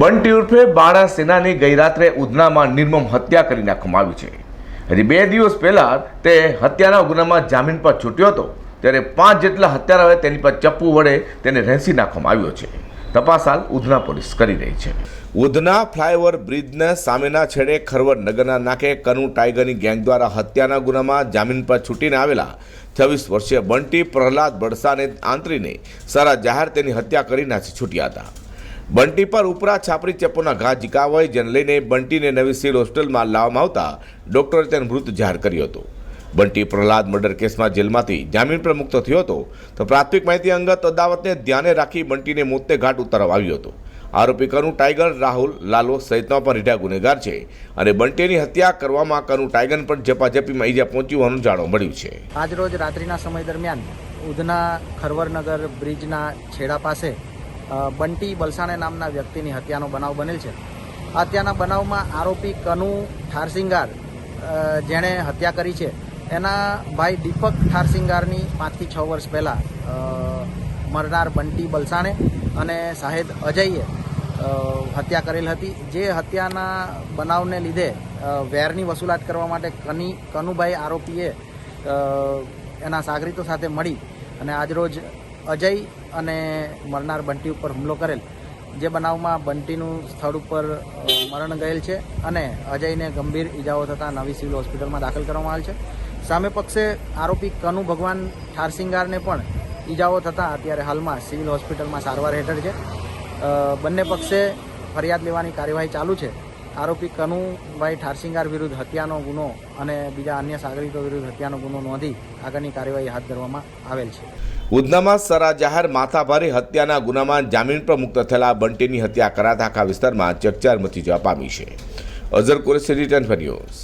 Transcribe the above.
બંટી ઉર્ફે બાળા સેનાની ગઈ રાત્રે ઉધનામાં નિર્મમ હત્યા કરી નાખવામાં આવી છે. હજી બે દિવસ પહેલા તે હત્યાના ગુનામાં જામીન પર છૂટ્યો હતો, ત્યારે પાંચ જેટલા હત્યારાઓએ તેની પર ચપ્પુ વડે તેને રેંસી નાખવામાં આવ્યો છે. તપાસ હાલ ઉધના પોલીસ કરી રહી છે. ઉધના ફ્લાયઓવર બ્રિજના સામેના છેડે ખરવડ નગરના નાકે કનુ ટાઈગરની ગેંગ દ્વારા હત્યાના ગુનામાં જામીન પર છૂટીને આવેલા છવ્વીસ વર્ષીય બંટી પ્રહલાદ બડસાને આંતરીને સારા જાહેર તેની હત્યા કરી નાસી છૂટ્યા હતા. બંટી પર ઉપરા છાપરી ચપ્પોના ઘા ઝીકાવાય જેને લઈને બંટીને નવી સિવિલ હોસ્પિટલમાં લાવવામાં આવતા ડોક્ટરે તેને મૃત જાહેર કર્યો હતો. બંટી પ્રહલાદ મર્ડર કેસમાં જેલમાંથી જામીન પર મુક્ત થયો હતો. તો પ્રાથમિક માહિતી અંગત અદાવતને ધ્યાને રાખી બંટીને મોતે ઘાટ ઉતારવામાં આવ્યો હતો. આરોપી કનુ ટાઈગર, રાહુલ, લાલો સહિતનો પણ રીઢા ગુનેગાર છે અને બંટીની હત્યા કરવામાં કનુ ટાઈગર પણ ઝપાઝપીમાં ઈજા પહોંચી હોવાનું જાણવા મળ્યું છે. આજ રોજ રાત્રિના સમય દરમિયાન ઉધના ખરવરનગર બ્રિજના છેડા પાસે બંટી બલસાણે નામના વ્યક્તિની હત્યાનો બનાવ બનેલ છે. હત્યાના બનાવમાં આરોપી કનુ ઠારસિંગાર જેણે હત્યા કરી છે. એના ભાઈ દીપક ઠારસિંગારની પાંચથી છ વર્ષ પહેલાં મરનાર બંટી બલસાણે અને સાહેદ અજયે હત્યા કરેલ હતી. જે હત્યાના બનાવને લીધે વેરની વસૂલાત કરવા માટે કની, કનુભાઈ આરોપીએ એના સાગરીતો સાથે મળી અને આજરોજ અજય અને મરનાર બંટી ઉપર હુમલો કરેલ, જે બનાવમાં બંટીનું સ્થળ ઉપર મરણ ગયેલ છે અને અજયને ગંભીર ઈજાઓ થતાં નવી સિવિલ હોસ્પિટલમાં દાખલ કરવામાં આવેલ છે. સામે પક્ષે આરોપી કનુ ભગવાન ઠારસિંગારને પણ ઈજાઓ થતાં અત્યારે હાલમાં સિવિલ હોસ્પિટલમાં સારવાર હેઠળ છે. બંને પક્ષે ફરિયાદ લેવાની કાર્યવાહી ચાલુ છે. આરોપી કનુભાઈ ઠારસિંગાર વિરુદ્ધ હત્યાનો ગુનો અને બીજા અન્ય સાગરિકો વિરુદ્ધ હત્યાનો ગુનો નોંધી આગળની કાર્યવાહી હાથ ધરવામાં આવેલ છે. ઉધનામાં સરા જાહેર માથાભારે હત્યાના ગુનામાં જામીન પર મુક્ત થયેલા બંટીની હત્યા કરાતા આખા વિસ્તારમાં ચકચાર મચી જવા પામી છે. Azhar Qureshi return for news.